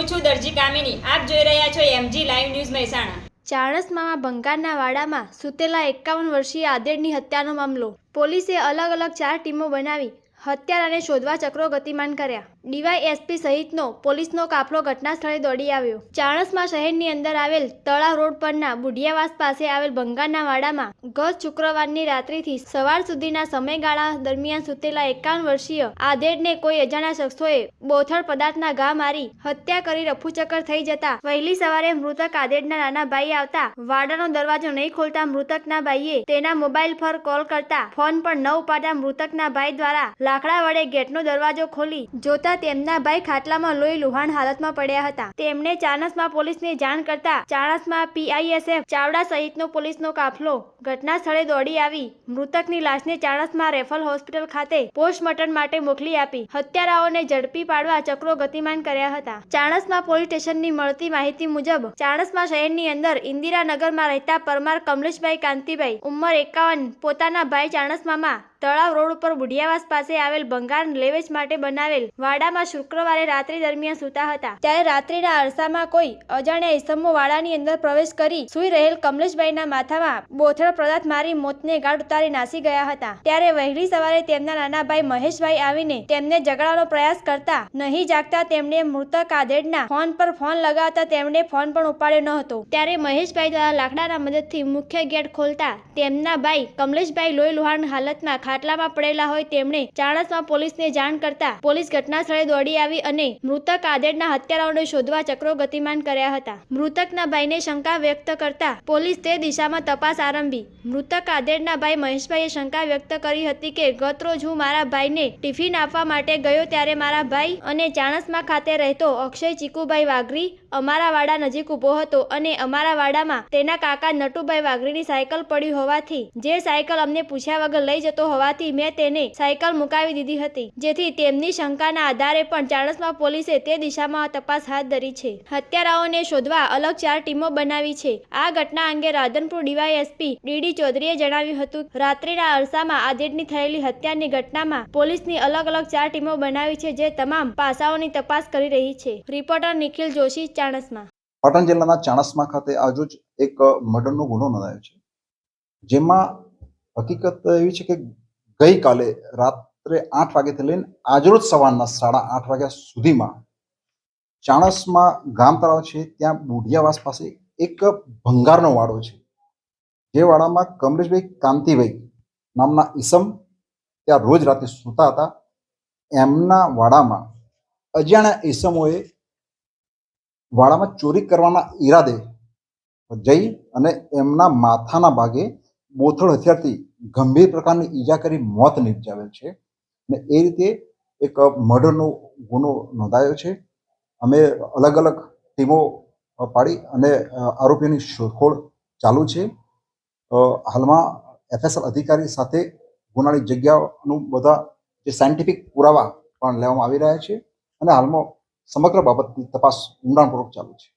હું છું દરજી કામિની, આપ જોઈ રહ્યા છો એમજી લાઈવ ન્યૂઝ મહેસાણા. ચાણસ્મામાં ભંગારના વાડામાં સૂતેલા એકાવન વર્ષીય આદેડની હત્યાનો મામલો. પોલીસે અલગ અલગ ચાર ટીમો બનાવી, હત્યારાને શોધવા ચક્રો ગતિમાન કર્યા. ડીવાયએસપી સહિતનો પોલીસનો કાફલો ઘટના સ્થળે દોડી આવ્યો. ચાણસમાં શહેરની અંદર આવેલ તળાવ રોડ પરના બુઢિયાવાસ પાસે આવેલ ભંગારના વાડામાં ગત શુક્રવારની રાત્રિથી સવાર સુધીના સમયગાળા દરમિયાન સૂતેલા એકાવન વર્ષીય આદેડને કોઈ અજાણ્યા શખ્સોએ બોથડ પદાર્થના ઘા મારી હત્યા કરી રફુચક્કર થઈ જતા વહેલી સવારે મૃતક આદેડના નાના ભાઈ આવતા વાડાનો દરવાજો નહીં ખોલતા મૃતકના ભાઈએ તેના મોબાઈલ પર કોલ કરતા ફોન પણ ન ઉપાડતા મૃતકના ભાઈ દ્વારા લાકડા વડે ગેટનો દરવાજો ખોલી જોતા તેમના ભાઈ ખાટલામાં લોહી લુહાણ હાલતમાં પડ્યા હતા. તેમણે ચાણસમાં પોલીસને જાણ કરતા ચાણસમાં પીઆઈએસએફ ચાવડા સહિતનો પોલીસનો કાફલો. ઘટના સ્થળે દોડી આવી. મૃતકની લાશને ચાણસમાં રેફલ હોસ્પિટલ ખાતે પોસ્ટમોર્ટમ માટે મોકલી આપી. હત્યારાઓને ઝડપી પાડવા ચક્રો ગતિમાન કર્યા હતા. ચાણસમાં પોલીસ સ્ટેશનની મળતી માહિતી મુજબ, ચાણસમાં શહેરની અંદર ઇન્દિરાનગરમાં રહેતા પરમાર કમલેશભાઈ કાંતિભાઈ, ઉંમર એકાવન, પોતાના ભાઈ ચાણસમામાં તળાવ રોડ ઉપર બુઢિયાવાસ પાસે આવેલ ભંગાર લેવેચ માટે બનાવેલ વાડામાં શુક્રવારે રાત્રિ દરમિયાન સૂતા હતા. ત્યારે રાત્રિના અરસામાં કોઈ અજાણ્યા ઇસમો વાડાની અંદર પ્રવેશ કરી સૂઈ રહેલ કમલેશભાઈના માથામાં બોથળ પદાર્થ મારી મોતને ગાઢ ઉતારી નાસી ગયા હતા. ત્યારે વહેલી સવારે તેમના નાના ભાઈ મહેશભાઈ આવીને તેમને જગાડવાનો પ્રયાસ કરતા નહીં જાગતા તેમણે મૃતક આધેડના ફોન પર ફોન લગાવતા તેમણે ફોન પણ ઉપાડ્યો ન હતો. ત્યારે મહેશભાઈ દ્વારા લાકડાના મદદથી મુખ્ય ગેટ ખોલતા તેમના ભાઈ કમલેશભાઈ લોહી લુહાણ હાલતમાં ખાટલામાં પડેલા હોય તેમણે ચાણસમાં પોલીસને જાણ કરતા પોલીસ ઘટના સ્થળે દોડી આવી અને મૃતક આદેડના હત્યારાઓને શોધવા ચક્રો ગતિમાન કર્યા હતા. મૃતકના ભાઈને શંકા વ્યક્ત કરતા પોલીસ તે દિશામાં તપાસ આરંભી. મૃતક આદેડના ભાઈ મહેશભાઈએ શંકા વ્યક્ત કરી હતી કે ગતરોજ હું મારા ભાઈને ટિફિન આપવા માટે ગયો ત્યારે મારા ભાઈ અને ચાણસમા ખાતે રહેતો અક્ષય ચીકુભાઈ વાઘરી અમારા વાડા નજીક ઊભો હતો અને અમારા વાડામાં તેના કાકા નટુભાઈ વાઘરીની સાયકલ પડી હોવાથી જે સાયકલ અમને પૂછ્યા વગર લઈ જતો હોવાથી મેં તેને સાયકલ મુકાવી દીધી હતી, જેથી તેમની શંકાના આધારે પણ ચાણસમા પોલીસે તે દિશામાં તપાસ હાથ ધરી છે. હત્યારાઓને શોધવા અલગ ચાર ટીમો બનાવી છે. આ ઘટના અંગે રાધનપુર ડીવાયએસપી ડીડી ચૌધરીએ જણાવ્યું હતું, રાત્રિના અરસામાં આદેડની થયેલી હત્યાની ઘટનામાં પોલીસની અલગ અલગ ચાર ટીમો બનાવી છે, જે તમામ પાસાઓની તપાસ કરી રહી છે. રિપોર્ટર નિખિલ જોશી, ચાણસમા. પાટણ જિલ્લાના ચાણસ્મા ખાતે આજરોજ એક મર્ડરનો ગુનો નોંધાયો છે. જેમાં હકીકત એવી છે કે ગઈકાલે રાત્રે આઠ વાગ્યાથી લઈને આજરોજ સવારના સાડા આઠ વાગ્યા સુધીમાં ચાણસમાં ગામ તળાવ છે, ત્યાં બુઢિયાવાસ પાસે એક ભંગારનો વાડો છે. જે વાડામાં કમલેશભાઈ કાંતિભાઈ નામના ઈસમ ત્યાં રોજ રાતે સૂતા હતા. એમના વાડામાં અજાણ્યા ઈસમોએ વાડામાં ચોરી કરવાના ઈરાદે જઈ અને એમના માથાના ભાગે બોથડ હથિયારથી ગંભીર પ્રકારની ઈજા કરી મોત નિપજાવેલ છે અને એ રીતે એક મર્ડરનો ગુનો નોંધાયો છે. અમે અલગ અલગ ટીમો પાડી અને આરોપીની શોધખોળ ચાલુ છે. હાલમાં એફએસએલ અધિકારી સાથે ગુનાની જગ્યાનું બધા જે સાયન્ટિફિક પુરાવા પણ લેવામાં આવી રહ્યા છે અને હાલમાં સમગ્ર બાબતની તપાસ ઊંડાણપૂર્વક ચાલુ છે.